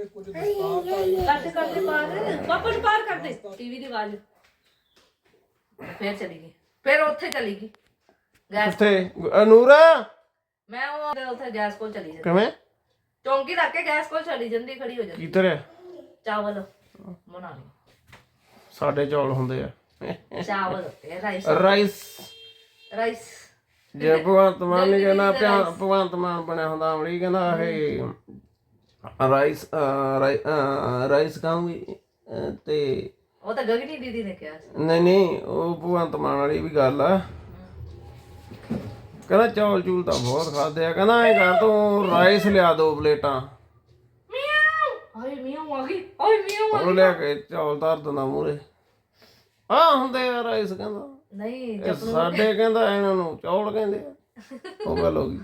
ਇਹ ਕੁਝ ਦਸਤਾਰ ਕਰਦੇ ਕਰਦੇ ਬਾਹਰ ਪਾਪਾ ਨੂੰ ਬਾਹਰ ਕਰ ਦੇ। ਟੀਵੀ ਦੀ ਆਵਾਜ਼। ਫੇਰ ਚਲੀ ਗਈ। ਫੇਰ ਉੱਥੇ ਚਲੀ ਗਈ। ਗੈਸ ਕਿੱਥੇ ਨੂਰਾ? ਮੈਂ ਉਹ ਉੱਥੇ ਗੈਸ ਕੋਲ ਚਲੀ ਜਾਂਦੀ। ਕਿਵੇਂ? ਚੌਂਕੀ ਰੱਖ ਕੇ ਗੈਸ ਕੋਲ ਚਲੀ ਜਾਂਦੀ ਖੜੀ ਹੋ ਜਾਂਦੀ। ਕੀ ਤਰਿਆ ਚਾਵਲ। ਬਣਾ ਲਈ ਸਾਡੇ ਚੌਲ ਹੁੰਦੇ ਆ। ਚਾਵਲ ਤੇ ਰਾਈਸ। ਰਾਈਸ। ਰਾਈਸ। ਜੇ ਭਗਵੰਤ ਮਾਨ ਨੇ ਕਹਿੰਦਾ ਪਿਆ ਭਗਵੰਤ ਮਾਨ ਬਣਿਆ ਹੁੰਦਾ ਅਮਲੀ ਕਹਿੰਦਾ ਇਹ ਰਾਈਸ ਰਾਈਸ ਅਹ, ਤੇ ਉਹ ਤਾਂ ਗਗਨੀ ਦੀਦੀ ਨੇ ਕਿਹਾ ਸੀ। ਨਹੀਂ ਨਹੀਂ ਉਹ ਭਗਵੰਤ ਮਾਨ ਵਾਲੀ ਵੀ ਗੱਲ ਆ। ਕਹਿੰਦਾ ਚੌਲ ਚੂਲ ਤਾਂ ਬਹੁਤ ਖਾਦੇ ਆ। ਕਹਿੰਦਾ ਐ ਕਰ ਤੂੰ ਰਾਈਸ ਲਿਆ ਦੋ ਪਲੇਟਾਂ। ਮਿਆਉ ਆ ਗਈ ਓਏ ਮਿਆਉ ਆ ਉਹ ਲਿਆ ਕੇ ਚੌਲ ਧਰ ਦਿੰਦਾ ਮੂਰੇ ਆ ਹੁੰਦੇ ਆ ਰਾਈਸ ਕਹਿੰਦਾ। ਨਹੀਂ ਇਹ ਸਾਡੇ ਕਹਿੰਦਾ ਇਹਨਾਂ ਨੂੰ ਚੌਲ ਕਹਿੰਦੇ ਆ। ਉਹ ਗੱਲ ਹੋ ਗਈ।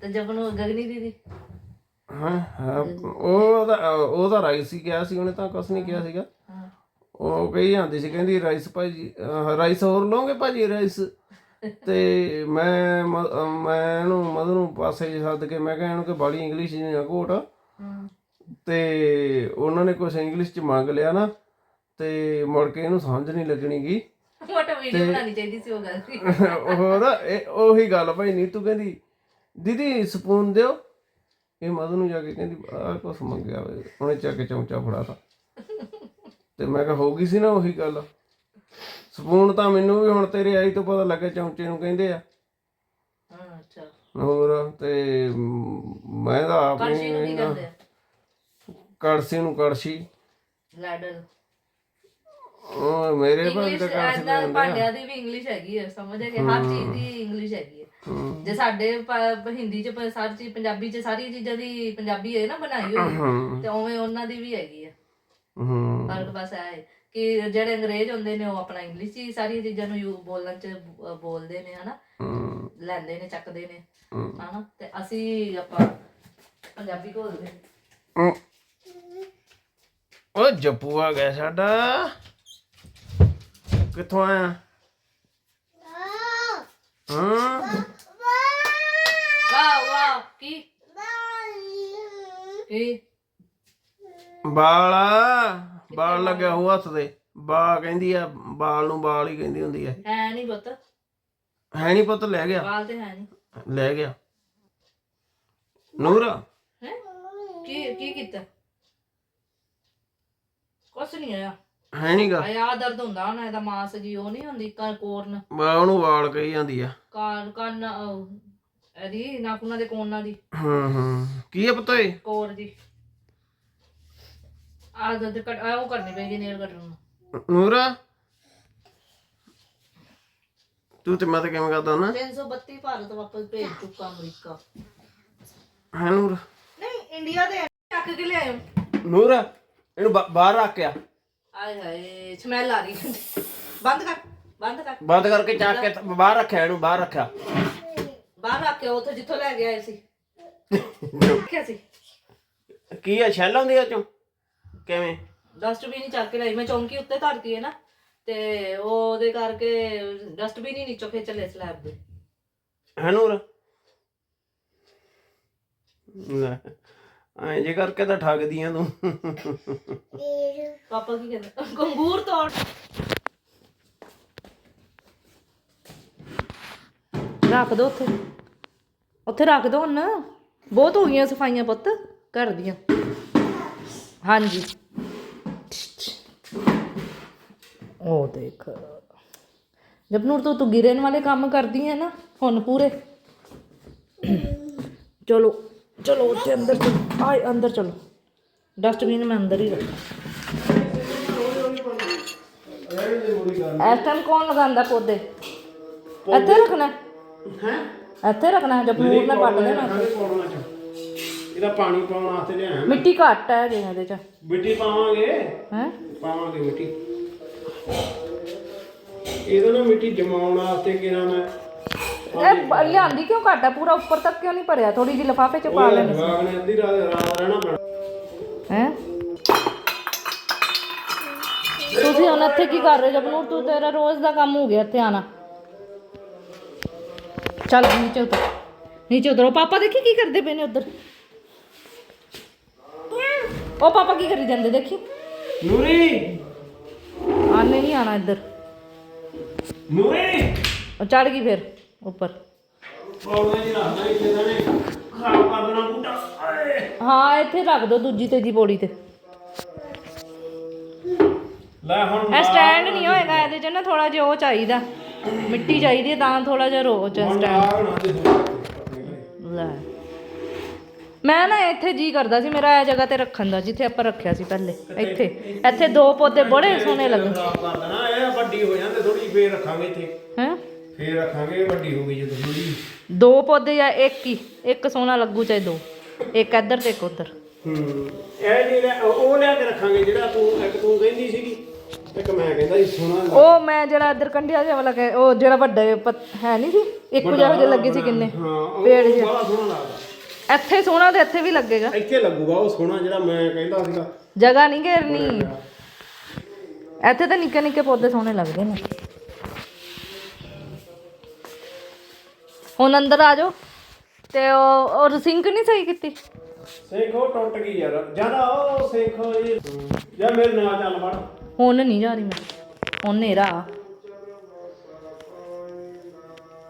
ਤੇ ਜਬ ਨੂੰ ਗਗਨੀ ਦੀਦੀ। ਹਾਂ ਹਾਂ ਉਹਦਾ ਉਹਦਾ ਰਾਈਸ ਹੀ ਕਿਹਾ ਸੀ ਉਹਨੇ ਤਾਂ ਕੁਛ ਨਹੀਂ ਕਿਹਾ ਸੀਗਾ। ਹਾਂ। ਉਹ ਕਹੀ ਜਾਂਦੀ ਸੀ ਕਹਿੰਦੀ ਰਾਈਸ ਭਾਜੀ ਅਹ ਰਾਈਸ ਹੋਰ ਲਓਗੇ ਭਾਜੀ ਰਾਈਸ ਤੇ ਮੈਂ ਮ- ਅਹ ਮੈਂ ਇਹਨੂੰ ਮਦਰ ਨੂੰ ਪਾਸੇ ਜਿਹੇ ਸੱਦ ਕੇ ਮੈਂ ਕਿਹਾ ਇਹਨੂੰ ਕਿ ਬਾਲੀ ਇੰਗਲਿਸ਼ ਨਹੀਂ ਆ ਘੋਟ। ਤੇ ਉਹਨਾਂ ਨੇ ਕੁਝ ਇੰਗਲਿਸ਼ ਚ ਮੰਗ ਲਿਆ ਨਾ ਤੇ ਮੁੜ ਕੇ ਇਹਨੂੰ ਸਮਝ ਨਹੀਂ ਲੱਗਣੀਗੀ। ਮੋਟਾ ਵੀਡੀਓ ਬਣਾਉਣੀ ਚਾਹੀਦੀ ਸੀ ਉਹ ਗੱਲ। ਸੀ ਹੋਰ ਇਹ ਉਹੀ ਗੱਲ ਭਾਈ ਨੀਤੂ ਕਹਿੰਦੀ ਦੀਦੀ ਸਪੂਨ ਦਿਓ। ਇਹ ਮਧੂ ਨੂੰ ਜਾ ਕੇ ਕਹਿੰਦੀ ਆਹ ਕੁਛ ਮੰਗਿਆ ਵੇ। ਉਹਨੇ ਚੱਕ ਕੇ ਚਮਚਾ ਫੜਾਤਾ। ਤੇ ਮੈਂ ਕਿਹਾ ਹੋ ਗਈ ਸੀ ਨਾ ਉਹੀ ਗੱਲ। ਸਪੂਨ ਤਾਂ ਮੈਨੂੰ ਵੀ ਹੁਣ ਤੇਰੇ ਆਈ ਤੋਂ ਪਤਾ ਲੱਗਾ ਚਮਚੇ ਨੂੰ ਕਹਿੰਦੇ ਆ। ਹਾਂ ਅੱਛਾ। ਹੋਰ ਤੇ ਮ, ਤਾਂ ਆਪ ਕੜਛੀ ਨੂੰ ਕੀ ਕਹਿੰਦੇ ਆ? ਕੜਛੀ ਨੂੰ ਕੜਛੀ। ਲੈਡਰ। ਉਹ ਮੇਰੇ ਇੰਗਲਿਸ਼ ਤਾਂ ਐਦਾਂ ਭਾਂਡਿਆਂ ਦੀ ਵੀ ਇੰਗਲਿਸ਼ ਹੈਗੀ ਹੈ ਸਮਝ ਹੈ ਕਿ ਹਰ ਚੀਜ਼ ਦੀ ਇੰਗਲਿਸ਼ ਹੈਗੀ ਜੇ ਸਾਡੇ ਪ- ਹਿੰਦੀ ਚ ਪ- ਸਾਰੀ ਚੀਜ਼ ਪੰਜਾਬੀ ਚ ਸਾਰੀ ਚੀਜ਼ਾਂ ਦੀ ਪੰਜਾਬੀ ਹੈ ਨਾ ਬਣਾਈ ਹੋਈ ਤੇ ਉਵੇਂ ਉਹਨਾਂ ਦੀ ਵੀ ਹੈਗੀ ਹੈ ਹੂੰ ਫ਼ਰਕ ਬਸ ਇਹ ਹੈ ਕਿ ਜਿਹੜੇ ਅੰਗਰੇਜ਼ ਹੁੰਦੇ ਨੇ ਉਹ ਆਪਣਾ ਇੰਗਲਿਸ਼ ਹੀ ਸਾਰੀਆਂ ਚੀਜ਼ਾਂ ਨੂੰ ਯੂ ਬੋਲਣ ਚ ਬ- ਬੋਲਦੇ ਨੇ ਹਨਾ? ਹੂੰ ਲੈਂਦੇ ਨੇ ਚੱਕਦੇ ਨੇ। ਹਨਾ? ਤੇ ਅਸੀਂ ਆਪਾਂ ਪੰਜਾਬੀ ਘੋਲਦੇ ਉਹ ਉਹ ਜੱਪੂ ਆ ਗਿਆ ਸਾਡਾ। ਕਿੱਥੋਂ ਆਇਆ? ਹਾਂ। ਕੀ? ਕੀ? ਬਾਲ। ਆ ਬਾਲ ਲੱਗਿਆ ਹੋ ਹੱਥ ਦੇ ਬਾ ਕਹਿੰਦੀ ਆ ਬਾਲ ਨੂੰ ਬਾਲ ਹੀ ਕਹਿੰਦੀ ਹੁੰਦੀ ਆ। ਹੈ ਨਹੀਂ ਪੁੱਤ। ਹੈ ਨਹੀਂ ਪੁੱਤ ਲੈ ਗਿਆ। ਤੇ ਹੈ ਨਹੀਂ ਲੈ ਗਿਆ। ਨੂਰ। ਹੈ? ਕੀ ਕੀ ਕੀਤਾ? ਕੁਛ ਨਹੀਂ ਆਇਆ। ਹੈ ਨਹੀਂਗਾ ਆਇਆ ਦਰਦ ਹੁੰਦਾ ਨਾ ਇਹਦਾ ਮਾਸ ਜੀ ਉਹ ਨਹੀਂ ਹੁੰਦੀ ਕਾ ਕੋਰਨ। ਬਾ ਉਹਨੂੰ ਵਾਲ ਕਹੀ ਜਾਂਦੀ ਆ। ਕਾਂ ਕੰਨ ਉਹ, ਇਹਦੀ ਨਾਖੂਨਾਂ ਦੇ ਕੋਨਾਂ ਦੀ। ਹੂੰ ਹੂੰ। ਕੀ ਆ ਪੁੱਤ ਏ ਕੋਰ ਦੀ। ਆ ਦਰਦ ਕੱਟ ਆ ਉਹ ਕਰਨੀ ਪਏਗੀ ਨੇਲ ਕੱਟਣ ਨੂੰ। ਨੂਰ? ਤੂੰ ਤੇ ਮੈਂ ਤਾਂ ਕਿਵੇਂ ਕਰਦਾ ਨਾ। 332 ਭਾਰਤ ਵਾਪਸ ਭੇਜ ਚੁੱਕਾ ਅਮਰੀਕਾ। ਹੈ ਨੂਰ? ਨਹੀਂ ਇੰਡੀਆ ਦੇ ਚੱਕ ਕੇ ਲਿਆਇਓ। ਨੂਰ ਇਹਨੂੰ ਬਾ- ਬਾਹਰ ਰੱਖ ਆ। ਆਏ ਹਾਏ ਸਮੈਲ ਆ ਰਹੀ ਬੰਦ ਕਰ ਬੰਦ ਕਰ। ਬੰਦ ਕਰਕੇ ਚੱਕ ਕੇ ਤ- ਬਾਹਰ ਰੱਖਿਆ ਇਹਨੂੰ ਬਾਹਰ ਰੱਖਿਆ। ਬਾਹਰ ਰੱਖ ਕੇ ਉੱਥੇ ਜਿੱਥੋਂ ਲੈ ਕੇ ਆਏ ਸੀ। ਰੱਖਿਆ ਸੀ। ਕੀ ਆ ਛੈਲ ਆਉਂਦੀ ਆ ਚੋਂ? ਕਿਵੇਂ? ਡਸਟਬਿਨ ਹੀ ਚੱਕ ਕੇ ਲਈ ਮੈਂ ਚੌਂਕੀ ਉੱਤੇ ਧਰਤੀ ਹੈ ਨਾ ਤੇ ਉਹਦੇ ਕਰਕੇ ਡਸਟਬਿਨ ਹੀ ਨੀਚੋਂ ਖਿੱਚ ਲਏ ਸਲੈਬ ਦੇ। ਹੈ ਨੂਰ ਲੈ ਐਂ ਜੇ ਕਰਕੇ ਤਾਂ ਠੱਗਦੀਆਂ ਤੂੰ। ਪਾਪਾ ਕੀ ਕਹਿੰਦੇ? ਕੰਗੂਰ ਤੋੜ। ਰੱਖ ਦੋ ਉੱਥੇ। ਉੱਥੇ ਰੱਖ ਦੋ ਹੁਣ। ਬਹੁਤ ਹੋ ਗਈਆਂ ਸਫਾਈਆਂ ਪੁੱਤ, ਘਰ ਦੀਆਂ। ਹਾਂਜੀ। ਉਹ ਦੇਖ। ਜਪਨੂਰ, ਤੂੰ ਤੂੰ ਗਿਰਨ ਵਾਲੇ ਕੰਮ ਕਰਦੀ ਹੈ ਨਾ, ਹੁਣ ਪੂਰੇ। ਚਲੋ ਚਲੋ ਉੱਥੇ ਅੰਦਰ ਚਲੋ ਆਏ, ਅੰਦਰ ਚਲੋ। ਡਸਟਬਿਨ ਮੈਂ ਅੰਦਰ ਹੀ ਰੱਖਾਂ। ਇਸ ਟਾਈਮ ਕੌਣ ਲਗਾਉਂਦਾ ਪੌਦੇ? ਇੱਥੇ ਰੱਖਣਾ। ਹੈ? ਇੱਥੇ ਰੱਖਣਾ ਜਪਨੂਰ ਨੇ ਪੱਟ ਦੇਣਾ। ਇਹਦਾ ਪਾਣੀ ਪਾਉਣ ਵਾਸਤੇ ਲਿਆਇਆ ਮਿੱਟੀ ਘੱਟ ਹੈ ਜੇ ਇਹਦੇ ਚ। ਮਿੱਟੀ ਪਾਵਾਂਗੇ? ਹੈ? ਪਾਵਾਂਗੇ ਮਿੱਟੀ। ਇਹਦਾ ਨਾ ਮਿੱਟੀ ਜਮਾਉਣ ਵਾਸਤੇ ਕਿਹਾ ਮੈਂ ਇਹ ਬ- ਲਿਆਂਦੀ ਕਿਉਂ ਘੱਟ ਹੈ ਪੂਰਾ ਉੱਪਰ ਤੱਕ ਕਿਉਂ ਨਹੀਂ ਭਰਿਆ? ਥੋੜੀ ਜਿਹੀ ਲਿਫਾਫੇ ਚ ਪਾ ਲੈਣੀ ਜਵਾਗ ਨੇ ਅੱਧੀ ਰਾਤ ਰਾਤ ਰਹਿਣਾ ਪੈਣਾ। ਹੈ? ਤੁਸੀਂ ਹੁਣ ਇੱਥੇ ਕੀ ਕਰ ਰਹੇ ਹੋ? ਜਪਨੂਰ ਤੂੰ ਤੇਰਾ ਰੋਜ਼ ਦਾ ਕੰਮ ਹੋ ਗਿਆ ਇੱਥੇ ਆਣਾ ਚੱਲ ਨੀਚੇ ਉਤਰ। ਨੀਚੇ ਉਤਰੋ। ਪਾਪਾ ਦੇਖੀ ਕੀ ਕਰਦੇ ਪਏ ਨੇ ਉਧਰ? ਉਹ ਪਾਪਾ ਕੀ ਕਰੀ ਜਾਂਦੇ ਦੇਖੀ? ਨੂਰੀ। ਆਨੇ ਨਹੀਂ ਆਣਾ ਇੱਧਰ। ਨੂਰੀ। ਉਹ ਚੜ ਗਈ ਫਿਰ ਉੱਪਰ। ਪੌੜੇ ਜੀ ਰੱਖਦਾ ਇੱਥੇ ਤਾਂ ਨੇ ਖਰਾਬ ਕਰ ਦੇਣਾ ਬੂਟਾ ਆਏ ਹਾਂ ਇੱਥੇ ਰੱਖ ਦੋ ਦੂਜੀ ਤੀਜੀ ਪੌੜੀ ਤੇ। ਲੈ ਹੁਣ ਇਹ ਸਟੈਂਡ ਨਹੀਂ ਹੋਏਗਾ ਇਹਦੇ ਚ ਨਾ ਥੋੜਾ ਜਿਹਾ ਉਹ ਚਾਹੀਦਾ। ਮਿੱਟੀ ਚਾਹੀਦੀ ਹੈ ਤਾਂ ਥੋੜਾ ਜਿਹਾ ਰੋ ਚ ਸਟੈਂਡ ਆ ਨਾ ਦੇ ਲੈ। ਮੈਂ ਨਾ ਇੱਥੇ ਜੀ ਕਰਦਾ ਸੀ ਮੇਰਾ ਇਹ ਜਗ੍ਹਾ ਤੇ ਰੱਖਣ ਦਾ ਜਿੱਥੇ ਆਪਾਂ ਰੱਖਿਆ ਸੀ ਪਹਿਲੇ ਇੱਥੇ ਇੱਥੇ ਦੋ ਪੌਦੇ ਬੜੇ ਸੋਹਣੇ ਲੱਗੇ ਖਰਾਬ ਕਰ ਦੇਣਾ ਇਹ ਵੱਡੀ ਹੋ ਜਾਂਦੇ ਥੋੜੀ ਫੇਰ ਰੱਖਾਂਗੇ ਇੱਥੇ। ਹੈ? ਫੇਰ ਰੱਖਾਂਗੇ ਇਹ ਵੱਡੀ ਹੋ ਗਈ ਜਦੋਂ ਥੋੜੀ ਦੋ ਪੌਦੇ ਜਾਂ ਇੱਕ ਹੀ ਇੱਕ ਸੋਹਣਾ ਲੱਗੂ ਚਾਹੇ ਦੋ ਇੱਕ ਇੱਧਰ ਤੇ ਇੱਕ ਉੱਧਰ। ਹੂੰ ਇਹ ਜਿਹੜਾ ਉਹ ਲਿਆ ਕੇ ਰੱਖਾਂਗੇ ਜਿਹੜਾ ਤੂੰ ਇੱਕ ਤੂੰ ਕਹਿੰਦੀ ਸੀਗੀ। ਇੱਕ ਮੈਂ ਕਹਿੰਦਾ ਸੀ ਸੋਹਣਾ ਉਹ ਮੈਂ ਜਿਹੜਾ ਇੱਧਰ ਕੰਢਿਆ ਜਿਹਾ ਵਾਲਾ ਕਹਿ- ਉਹ ਜਿਹੜਾ ਵੱਡਾ ਜਿਹਾ ਪੱਤ- ਹੈ ਨਹੀਂ ਸੀ? ਇੱਕੋ ਜਿਹੇ ਜਿਹੇ ਲੱਗੇ ਸੀ ਕਿੰਨੇ? ਹਾਂ ਉਹ ਪੇੜ ਜਿਹੇ। ਬੜਾ ਸੋਹਣਾ ਲੱਗਦਾ। ਇੱਥੇ ਸੋਹਣਾ ਤੇ ਇੱਥੇ ਵੀ ਲੱਗੇਗਾ। ਇੱਥੇ ਲੱਗੂਗਾ ਉਹ ਸੋਹਣਾ ਜਿਹੜਾ ਮੈਂ ਕਹਿੰਦਾ ਸੀਗਾ। ਜਗ੍ਹਾ ਨਹੀਂ ਘੇਰਨੀ। ਇੱਥੇ ਤਾਂ ਨਿੱਕੇ ਨਿੱਕੇ ਪੌਦੇ ਸੋਹਣੇ ਲੱਗਦੇ ਨੇ। ਹੁਣ ਅੰਦਰ ਆ ਜਾਓ। ਤੇ ਉਹ ਉਹ ਸਿੰਕ ਨਹੀਂ ਸਹੀ ਕੀਤੀ? ਸੇਖ ਉਹ ਟੁੱਟ ਗਈ ਯਾਰ। ਜ਼ਿਆਦਾ ਉਹ ਸੇਖ ਇਹ ਮੇਰੇ ਨਾਲ ਚੱਲ ਵੜ। ਹੁਣ ਨਹੀਂ ਜਾ ਰਹੀ ਮੈਂ। ਹੁਣ ਨੇਰਾ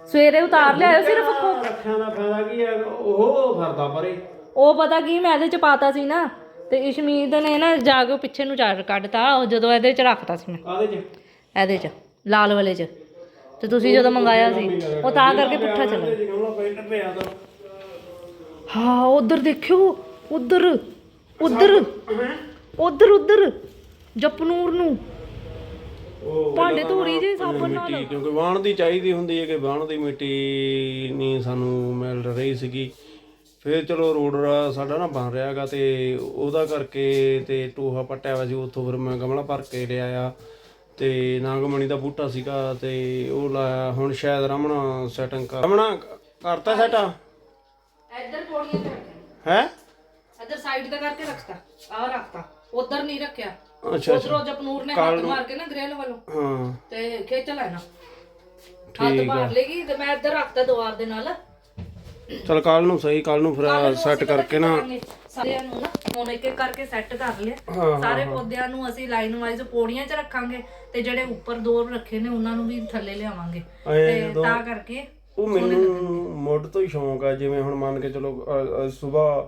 ਸਵੇਰੇ ਉਤਾਰ ਲਿਆਇਓ ਸਿਰਫ ਖੋ- ਰੱਖਿਆ ਦਾ ਫਾਇਦਾ ਕੀ ਹੈ ਉਹ ਫਰਦਾ ਪਰੇ। ਉਹ ਪਤਾ ਕੀ ਮੈਂ ਇਹਦੇ ਚ ਪਾਤਾ ਸੀ ਨਾ ਤੇ ਇਸ਼ਮੀਤ ਨੇ ਨਾ ਜਾ ਕੇ ਉਹ ਪਿੱਛੇ ਨੂੰ ਚਾਰ ਕੱਢਤਾ ਉਹ ਜਦੋਂ ਇਹਦੇ ਚ ਰੱਖਤਾ ਸੀ ਮੈਂ। ਕਾਦੇ ਚ? ਇਹਦੇ ਚ ਲਾਲ ਵਾਲੇ ਚ। ਤੇ ਤੁਸੀਂ ਜਦੋਂ ਮੰਗਾਇਆ ਸੀ ਉਹ ਤਾਂ ਕਰਕੇ ਪੁੱਠਾ ਚੱਲਿਆ। ਪੈਂਟ ਪਿਆ ਤਾਂ ਹਾਂ ਉਧਰ ਦੇਖਿਓ ਉਧਰ ਉਧਰ ਉਧਰ ਉਧਰ। ਜਪਨੂਰ ਨੂੰ। ਉਹ ਭਾਂਡੇ ਧੂਰੀ ਜੇ ਸਾਬਣ ਨਾਲ। ਮਿੱਟੀ ਕਿਉਂਕਿ ਵਾਣ ਦੀ ਚਾਹੀਦੀ ਹੁੰਦੀ ਹੈ ਕਿ ਵਾਣ ਦੀ ਮਿੱਟੀ ਨਹੀਂ ਸਾਨੂੰ ਮਿਲ ਰਹੀ ਸੀਗੀ। ਫਿਰ ਚਲੋ ਰੋਡ ਰਾ- ਸਾਡਾ ਨਾ ਬਣ ਰਿਹਾਗਾ ਤੇ ਉਹਦਾ ਕਰਕੇ ਤੇ ਟੋਹਾ ਪੱਟਿਆ ਹੋਇਆ ਸੀ ਉੱਥੋਂ ਫਿਰ ਮੈਂ ਗਮਲਾ ਭਰ ਕੇ ਲਿਆ ਆ ਤੇ ਨਾਗਮਣੀ ਦਾ ਬੂਟਾ ਸੀਗਾ ਤੇ ਉਹ ਲਾਇਆ ਹੁਣ ਸ਼ਾਇਦ ਰਮਣਾ ਸੈਟਿੰਗ ਕਰ ਰਮਣਾ ਕਰਤਾ ਸੈਟ ਇੱਧਰ ਪੌੜੀਆਂ ਤੇ ਰੱਖਿਆ। ਹੈ? ਇੱਧਰ ਸਾਈਡ ਤੇ ਕਰਕੇ ਰੱਖਤਾ ਆਹ ਰੱਖਤਾ ਉਧਰ ਨਹੀਂ ਰੱਖਿਆ। ਅੱਛਾ ਉਧਰੋਂ ਜਪਨੂਰ ਨੇ ਹੱਥ ਮਾਰ ਕੇ ਨਾ ਗ੍ਰਿਲ ਵੱਲੋਂ। ਹਾਂ। ਤੇ ਖਿੱਚ ਲੈਣਾ ਹੱਥ ਮਾਰ ਲੇਗੀ ਤੇ ਮੈਂ ਇੱਧਰ ਰੱਖਤਾ ਦੁਆਰ ਦੇ ਨਾਲ। ਚਲ ਕੱਲ ਨੂੰ ਸਹੀ ਕੱਲ ਨੂੰ ਫਿਰ ਸੈੱਟ ਕਰਕੇ ਨਾ। ਸਾਰਿਆਂ ਨੂੰ ਨਾ ਹੁਣ ਇੱਕ ਇੱਕ ਕਰਕੇ ਸੈੱਟ ਕਰ ਲਿਆ। ਸਾਰੇ ਪੌਦਿਆਂ ਨੂੰ ਅਸੀਂ ਲਾਈਨ ਵਾਈਜ਼ ਪੌੜੀਆਂ 'ਚ ਰੱਖਾਂਗੇ ਤੇ ਜਿਹੜੇ ਉੱਪਰ ਦੋ ਰੱਖੇ ਨੇ ਉਹਨਾਂ ਨੂੰ ਵੀ ਥੱਲੇ ਲਿਆਵਾਂਗੇ। ਤੇ ਤਾਂ ਕਰਕੇ ਉਹ ਮੈਨੂੰ ਮੁੱਢ ਤੋਂ ਹੀ ਸ਼ੌਂਕ ਆ ਜਿਵੇਂ ਹੁਣ ਮੰਨ ਕੇ ਚਲੋ ਸਵੇਰ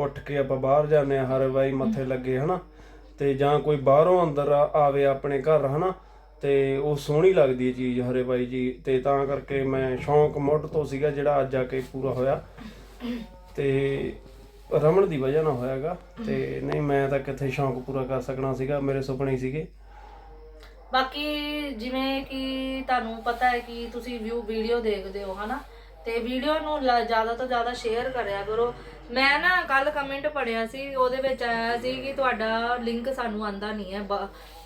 ਉੱਠ ਕੇ ਆਪਾਂ ਬਾਹਰ ਜਾਂਦੇ ਆ ਹਰ ਵਾਰੀ ਮੱਥੇ ਲੱਗੇ ਹਨਾ? ਤੇ ਜਾਂ ਕੋਈ ਬਾਹਰੋਂ ਅੰਦਰ ਆਵੇ ਆਪਣੇ ਘਰ, ਹਨਾ? ਤੇ ਉਹ ਸੋਹਣੀ ਲੱਗਦੀ ਹੈ ਚੀਜ਼ ਹਰੇ ਬਾਈ ਜੀ। ਤੇ ਤਾਂ ਕਰਕੇ ਮੈਂ ਸ਼ੌਂਕ ਮੁੱਢ ਤੋਂ ਸੀਗਾ ਜਿਹੜਾ ਅੱਜ ਆ ਕੇ ਪੂਰਾ ਹੋਇਆ। ਤੇ ਰਮਣ ਦੀ ਵਜ੍ਹਾ ਨਾਲ ਹੋਇਆਗਾ। ਤੇ ਨਹੀਂ, ਮੈਂ ਤਾਂ ਕਿੱਥੇ ਸ਼ੌਂਕ ਪੂਰਾ ਕਰ ਸਕਣਾ ਸੀਗਾ, ਮੇਰੇ ਸੁਪਨੇ ਸੀਗੇ। ਬਾਕੀ ਜਿਵੇਂ ਕਿ ਤੁਹਾਨੂੰ ਪਤਾ ਹੈ ਕਿ ਤੁਸੀਂ ਵਿਊ ਵੀਡੀਓ ਦੇਖਦੇ ਹੋ, ਹਨਾ? ਤੇ ਵੀਡੀਓ ਨੂੰ ਲ- ਜ਼ਿਆਦਾ ਤੋਂ ਜ਼ਿਆਦਾ ਸ਼ੇਅਰ ਕਰਿਆ ਕਰੋ। ਮੈਂ ਨਾ ਕੱਲ ਕਮੈਂਟ ਪੜਿਆ ਸੀ, ਉਹਦੇ ਵਿੱਚ ਆਇਆ ਸੀ ਕਿ ਤੁਹਾਡਾ ਲਿੰਕ ਸਾਨੂੰ ਆਂਦਾ ਨਹੀਂ ਹੈ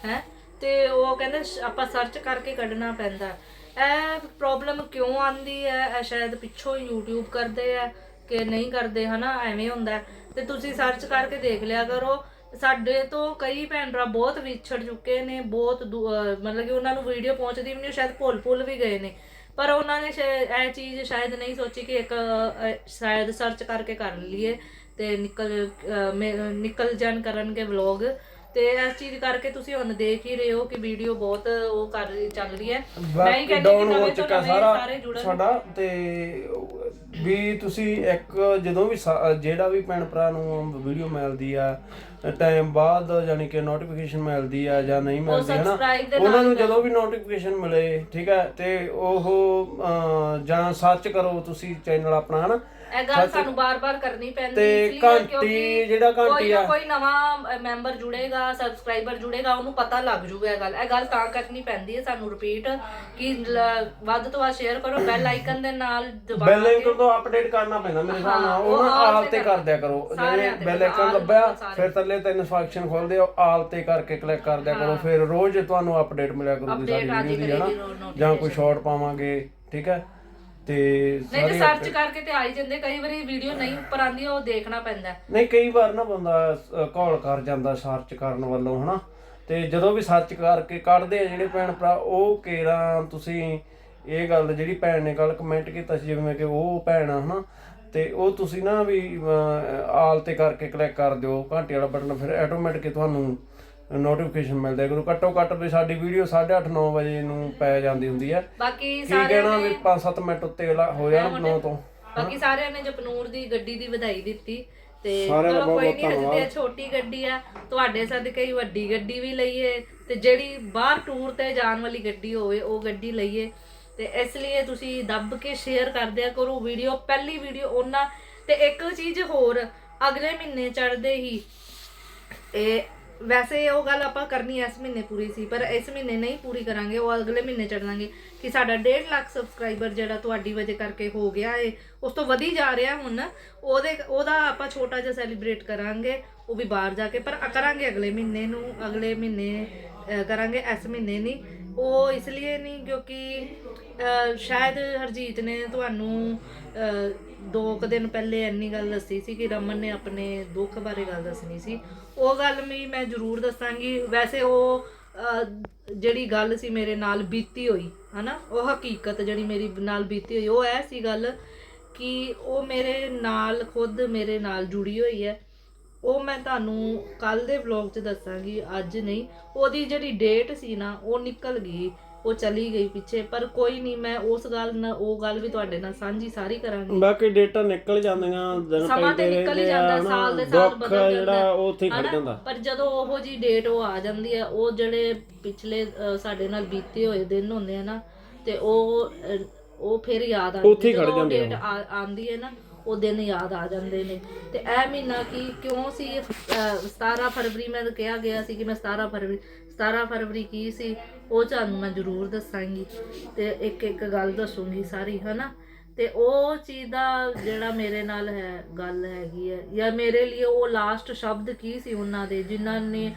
ਹੈ? ਤੇ ਉਹ ਕਹਿੰਦੇ ਸ਼- ਆਪਾਂ ਸਰਚ ਕਰਕੇ ਕੱਢਣਾ ਪੈਂਦਾ। ਹੈ। ਇਹ ਪ੍ਰੋਬਲਮ ਕਿਉਂ ਆਂਦੀ ਹੈ? ਇਹ ਸ਼ਾਇਦ ਪਿੱਛੋਂ ਹੀ YouTube ਕਰਦੇ ਆ ਕਿ ਨਹੀਂ ਕਰਦੇ, ਹਨਾ? ਐਵੇਂ ਹੁੰਦਾ ਹੈ। ਤੇ ਤੁਸੀਂ ਸਰਚ ਕਰਕੇ ਦੇਖ ਲਿਆ ਕਰੋ। ਸਾਡੇ ਤੋਂ ਕਈ ਭੈਣ ਭਰਾ ਬਹੁਤ ਵਿਛੜ ਚੁੱਕੇ ਨੇ, ਬਹੁਤ ਦੂ- ਅਹ ਮਤਲਬ ਕਿ ਉਹਨਾਂ ਨੂੰ ਵੀਡੀਓ ਪਹੁੰਚਦੀ ਵੀ ਨਹੀਂ ਸ਼ਾਇਦ ਭੁੱਲ ਭੁੱਲ ਵੀ ਗਏ ਨੇ। ਪਰ ਉਹਨਾਂ ਨੇ ਸ਼ਾਇਦ ਇਹ ਚੀਜ਼ ਸ਼ਾਇਦ ਨਹੀਂ ਸੋਚੀ ਕਿ ਇੱਕ ਸ਼ਾਇਦ ਸਰਚ ਕਰਕੇ ਕਰ ਲਈਏ ਤੇ ਨਿਕਲ ਮੇ- ਨਿਕਲ ਜਾਣ ਕਰਨਗੇ ਵਲੌਗ ਤੇ ਇਸ ਚੀਜ਼ ਕਰਕੇ ਤੁਸੀਂ ਹੁਣ ਦੇਖ ਹੀ ਰਹੇ ਹੋ ਕਿ ਵੀਡੀਓ ਬਹੁਤ ਉਹ ਕਰ ਰਹੀ ਚੱਲ ਰਹੀ ਹੈ। ਮੈਂ ਹੀ ਕਹਿੰਦੀ ਡਾਊਨ ਕਿ ਹੋ ਨਵੇਂ ਤੋਂ ਚੁੱਕਾ ਨਵੇਂ ਸਾਰਾ ਸਾਰੇ ਜੁੜਨ। ਸਾਡਾ ਤੇ ਵੀ ਤੁਸੀਂ ਇੱਕ ਜਦੋਂ ਵੀ ਸਾ- ਜਿਹੜਾ ਵੀ ਭੈਣ ਭਰਾ ਨੂੰ ਵੀਡੀਓ ਮਿਲਦੀ ਆ ਟਾਈਮ ਬਾਅਦ ਯਾਨੀ ਕਿ ਨੋਟੀਫਿਕੇਸ਼ਨ ਮਿਲਦੀ ਆ ਜਾਂ ਨਹੀਂ ਮਿਲਦੀ ਹੈ ਨਾ subscribe ਦੇ ਉਹਨਾਂ ਨੂੰ ਜਦੋਂ ਵੀ ਨੋਟੀਫਿਕੇਸ਼ਨ ਮਿਲੇ ਠੀਕ ਹੈ ਤੇ ਉਹ ਅਹ, ਜਾਂ ਸਰਚ ਕਰੋ ਤੁਸੀਂ ਚੈਨਲ ਆਪਣਾ ਹਨਾ? ਇਹ ਗੱਲ ਸਾਨੂੰ ਬਾਰ-ਬਾਰ ਕਰਨੀ ਪੈਂਦੀ ਤੇ ਇਸ ਲਈ ਘੰਟੀ ਕਿਉਂਕਿ ਜਿਹੜਾ ਕੋਈ ਘੰਟੀ ਨਾ ਆ। ਕੋਈ ਨਵਾਂ ਮੈਂਬਰ ਜੁੜੇਗਾ ਸਬਸਕ੍ਰਾਈਬਰ ਜੁੜੇਗਾ ਉਹਨੂੰ ਪਤਾ ਲੱਗ ਜੂਗਾ ਇਹ ਗੱਲ। ਇਹ ਗੱਲ ਤਾਂ ਕਰਨੀ ਪੈਂਦੀ ਹੈ ਸਾਨੂੰ ਰਿਪੀਟ ਕਿ ਲ- ਵੱਧ ਤੋਂ ਵੱਧ ਸ਼ੇਅਰ ਕਰੋ ਬੈਲ ਆਈਕਨ ਦੇ ਨਾਲ ਦਬਾ ਬੈਲ ਆਈਕਨ ਤੋਂ ਅਪਡੇਟ ਕਰਨਾ ਪੈਂਦਾ ਮੇਰੇ ਹਿਸਾਬ ਨਾਲ। ਉਹ ਨਾ ਆਲ ਤੇ ਕਰ ਦਿਆ ਕਰੋ। ਜਿਵੇਂ ਬੈਲ ਆਈਕਨ ਲੱਭਿਆ ਫਿਰ ਥੱਲੇ ਤਿੰਨ ਫੰਕਸ਼ਨ ਖੋਲਦੇ ਹੋ ਆਲ ਤੇ ਕਰਕੇ ਕਲਿੱਕ ਕਰ। ਦਿਆ ਕਰੋ ਫਿਰ ਰੋਜ਼ ਤੁਹਾਨੂੰ ਅਪਡੇਟ ਮਿਲਿਆ ਕਰੂਗੀ ਸਾਡੀ ਵੀਡੀਓ ਦੀ ਹਨਾ? ਜਾਂ ਕੋਈ ਸ਼ਾਰਟ ਪਾਵਾਂਗੇ ਠੀਕ ਹੈ? ਤੇ ਨਹੀਂ ਤੇ ਸਰਚ ਕਰਕੇ ਤੇ ਆਈ ਜਾਂਦੇ ਕਈ ਵਾਰੀ ਵੀਡੀਓ ਨਹੀਂ ਉੱਪਰ ਆਂਦੀ ਉਹ ਦੇਖਣਾ ਪੈਂਦਾ ਹੈ। ਨਹੀਂ ਕਈ ਵਾਰ ਨਾ ਬੰਦਾ ਕਾਲ ਕਰ ਜਾਂਦਾ ਸਰਚ ਕਰਨ ਵੱਲੋਂ ਹਨਾ ਤੇ ਜਦੋਂ ਵੀ ਸਰਚ ਕਰਕੇ ਕੱਢਦੇ ਆ ਜਿਹੜੇ ਭੈਣ ਭਰਾ ਉਹ ਕੇਰਾ ਤੁਸੀਂ ਇਹ ਗੱਲ ਜਿਹੜੀ ਭੈਣ ਨੇ ਕੱਲ ਕਮੈਂਟ ਕੀਤਾ ਸੀ ਜਿਵੇਂ ਕਿ ਉਹ ਭੈਣ ਆ ਹਨਾ ਤੇ ਉਹ ਤੁਸੀਂ ਨਾ ਵੀ ਅਹ, ਆਲ ਤੇ ਕਰਕੇ ਕਲਿੱਕ ਕਰ ਦਿਓ ਘੰਟੇ ਵਾਲਾ ਬਟਨ ਫਿਰ ਆਟੋਮੈਟਿਕ ਤੁਹਾਨੂੰ ਨੋਟੀਫਿਕੇਸ਼ਨ ਮਿਲਦਾ ਕਰੂ ਘੱਟੋ ਘੱਟ ਵੀ ਸਾਡੀ ਵੀਡੀਓ 8:30 9 ਵਜੇ ਨੂੰ ਪੈ ਜਾਂਦੀ ਹੁੰਦੀ ਹੈ। ਬਾਕੀ ਸਾਰਿਆਂ ਕਹਿਣਾ ਵੀ ਨੇ 5-7 ਮਿੰਟ ਉੱਤੇ ਹੋ ਜਾਣ 9 ਤੋਂ। ਬਾਕੀ ਸਾਰਿਆਂ ਨੇ ਜਪਨੂਰ ਦੀ ਗੱਡੀ ਦੀ ਵਧਾਈ ਦਿੱਤੀ ਤੇ ਚਲੋ ਕੋਈ ਨਹੀਂ ਹਜੇ। ਤੇ ਛੋਟੀ ਗੱਡੀ ਆ ਤੁਹਾਡੇ ਸਦਕੇ ਹੀ ਵੱਡੀ ਗੱਡੀ ਵੀ ਲਈਏ ਤੇ ਜਿਹੜੀ ਬਾਹਰ ਟੂਰ ਤੇ ਜਾਣ ਵਾਲੀ ਗੱਡੀ ਹੋਵੇ ਉਹ ਗੱਡੀ ਲਈਏ। ਤੇ ਇਸ ਲਈ ਤੁਸੀਂ ਦੱਬ ਕੇ ਸ਼ੇਅਰ ਕਰ ਦਿਆ ਕਰੋ ਵੀਡੀਓ ਪਹਿਲੀ ਵੀਡੀਓ ਉਹਨਾਂ ਤੇ ਇੱਕ ਚੀਜ਼ ਹੋਰ ਅਗਲੇ ਮਹੀਨੇ ਚੜਦੇ ਹੀ ਇਹ ਵੈਸੇ ਉਹ ਗੱਲ ਆਪਾਂ ਕਰਨੀ ਇਸ ਮਹੀਨੇ ਪੂਰੀ ਸੀ, ਪਰ ਇਸ ਮਹੀਨੇ ਨਹੀਂ ਪੂਰੀ ਕਰਾਂਗੇ, ਉਹ ਅਗਲੇ ਮਹੀਨੇ ਚੜਾਂਗੇ ਕਿ ਸਾਡਾ 1.5 ਲੱਖ ਸਬਸਕ੍ਰਾਈਬਰ ਜਿਹੜਾ ਤੁਹਾਡੀ ਵਜ੍ਹਾ ਕਰਕੇ ਹੋ ਗਿਆ ਏ, ਉਸ ਤੋਂ ਵਧੀ ਜਾ ਰਿਹਾ ਹੁਣ, ਉਹਦੇ, ਉਹਦਾ ਆਪਾਂ ਛੋਟਾ ਜਿਹਾ ਸੈਲੀਬ੍ਰੇਟ ਕਰਾਂਗੇ, ਉਹ ਵੀ ਬਾਹਰ ਜਾ ਕੇ, ਪਰ ਕਰਾਂਗੇ ਅਗਲੇ ਮਹੀਨੇ ਨੂੰ, ਅਗਲੇ ਮਹੀਨੇ ਕਰਾਂਗੇ ਇਸ ਮਹੀਨੇ ਨਹੀਂ ਉਹ ਇਸ ਲਈ ਨਹੀਂ ਕਿਉਂਕਿ ਸ਼ਾਇਦ ਹਰਜੀਤ ਨੇ ਤੁਹਾਨੂੰ ਦੋ ਕੁ ਦਿਨ ਪਹਿਲੇ ਇੰਨੀ ਗੱਲ ਦੱਸੀ ਸੀ ਕਿ ਰਮਨ ਨੇ ਆਪਣੇ ਦੁੱਖ ਬਾਰੇ ਗੱਲ ਦੱਸਣੀ ਸੀ। ਉਹ ਗੱਲ ਵੀ ਮੈਂ ਜ਼ਰੂਰ ਦੱਸਾਂਗੀ। ਵੈਸੇ ਉਹ ਜਿਹੜੀ ਗੱਲ ਸੀ ਮੇਰੇ ਨਾਲ ਬੀਤੀ ਹੋਈ, ਹਨਾ? ਉਹ ਹਕੀਕਤ ਜਿਹੜੀ ਮੇਰੀ ਨਾਲ ਬੀਤੀ ਹੋਈ, ਉਹ ਐ ਸੀ ਗੱਲ ਕਿ ਉਹ ਮੇਰੇ ਨਾਲ ਖੁਦ ਮੇਰੇ ਨਾਲ ਜੁੜੀ ਹੋਈ ਹੈ। ਉਹ ਮੈਂ ਤੁਹਾਨੂੰ ਕੱਲ ਦੇ ਵਲੌਗ 'ਚ ਦੱਸਾਂਗੀ ਅੱਜ ਨਹੀਂ। ਉਹਦੀ ਜਿਹੜੀ ਡੇਟ ਸੀ ਨਾ ਉਹ ਨਿਕਲ ਗਈ ਉਹ ਚਲੀ ਗਈ ਪਿੱਛੇ। ਪਰ ਕੋਈ ਨਹੀਂ ਮੈਂ ਉਸ ਗੱਲ ਨਾਲ ਉਹ ਗੱਲ ਵੀ ਤੁਹਾਡੇ ਨਾਲ ਸਾਂਝੀ ਸਾਰੀ ਕਰਾਂਗੀ। ਬਾਕੀ ਡੇਟਾ ਨਿਕਲ ਜਾਂਦੀਆਂ ਦਿਨ ਸਮਾਂ ਤੇ ਨਿਕਲ ਹੀ ਜਾਂਦਾ। ਸਾਲ ਦੇ ਸਾਲ ਬਦਲ ਜਾਂਦਾ। ਜਿਹੜਾ ਉਹ ਉੱਥੇ ਖੜ? ਜਾਂਦਾ। ਪਰ ਜਦੋਂ ਉਹੋ ਜੀ ਡੇਟ ਉਹ ਆ ਜਾਂਦੀ ਹੈ ਉਹ ਜਿਹੜੇ ਪਿਛਲੇ ਸਾਡੇ ਨਾਲ ਬੀਤੇ ਹੋਏ ਦਿਨ ਹੁੰਦੇ ਆ ਨਾ ਤੇ ਉਹ ਉਹ ਫਿਰ ਯਾਦ ਆ ਉੱਥੇ ਹੀ ਖੜ ਜਦੋਂ ਡੇਟ ਆਂਦੀ ਹੈ ਨਾ ਉਹ ਦਿਨ ਯਾਦ ਆ ਜਾਂਦੇ ਨੇ। ਤੇ ਇਹ ਮਹੀਨਾ ਕੀ ਕਿਉਂ ਸੀ ਅ, 17 ਫਰਵਰੀ ਮੈਂ ਕਿਹਾ ਗਿਆ ਸੀ ਕਿ ਮੈਂ 17 ਫਰਵਰੀ 17 ਫਰਵਰੀ ਕੀ ਸੀ ਉਹ ਤੁਹਾਨੂੰ ਮੈਂ ਜ਼ਰੂਰ ਦੱਸਾਂਗੀ। ਤੇ ਇੱਕ ਇੱਕ ਗੱਲ ਦੱਸੂਗੀ ਸਾਰੀ ਹਨਾ? ਤੇ ਉਹ ਚੀਜ਼ ਦਾ ਜਿਹੜਾ ਮੇਰੇ ਨਾਲ ਹੈ ਗੱਲ ਹੈਗੀ ਹੈ। ਜਾਂ ਮੇਰੇ ਲਈ ਉਹ ਲਾਸਟ ਸ਼ਬਦ ਕੀ ਸੀ ਉਹਨਾਂ ਦੇ ਜਿਨ੍ਹਾਂ ਨੇ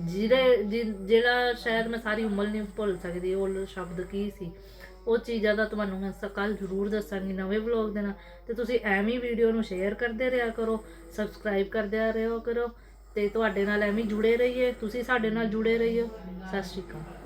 ਜਿਹੜੇ ਜਿ- ਜਿਹੜਾ ਸ਼ਾਇਦ ਮੈਂ ਸਾਰੀ ਉਮਰ ਨਹੀਂ ਭੁੱਲ ਸਕਦੀ ਉਹ ਸ਼ਬਦ ਕੀ ਸੀ? ਉਹ ਚੀਜ਼ਾਂ ਦਾ ਤੁਹਾਨੂੰ ਮੈਂ ਕੱਲ ਜ਼ਰੂਰ ਦੱਸਾਂਗੀ ਨਵੇਂ ਵਲੌਗ ਦੇ ਨਾਲ। ਤੇ ਤੁਸੀਂ ਐਵੇਂ ਵੀਡੀਓ ਨੂੰ ਸ਼ੇਅਰ ਕਰਦੇ ਰਿਹਾ ਕਰੋ ਸਬਸਕ੍ਰਾਈਬ ਕਰਦੇ ਰਹੋ ਕਰੋ ਤੇ ਤੁਹਾਡੇ ਨਾਲ ਐਵੇਂ ਜੁੜੇ ਰਹੀਏ। ਤੁਸੀਂ ਸਾਡੇ ਨਾਲ ਜੁੜੇ ਰਹੀਓ। ਸਤਿ ਸ਼੍ਰੀ ਅਕਾਲ।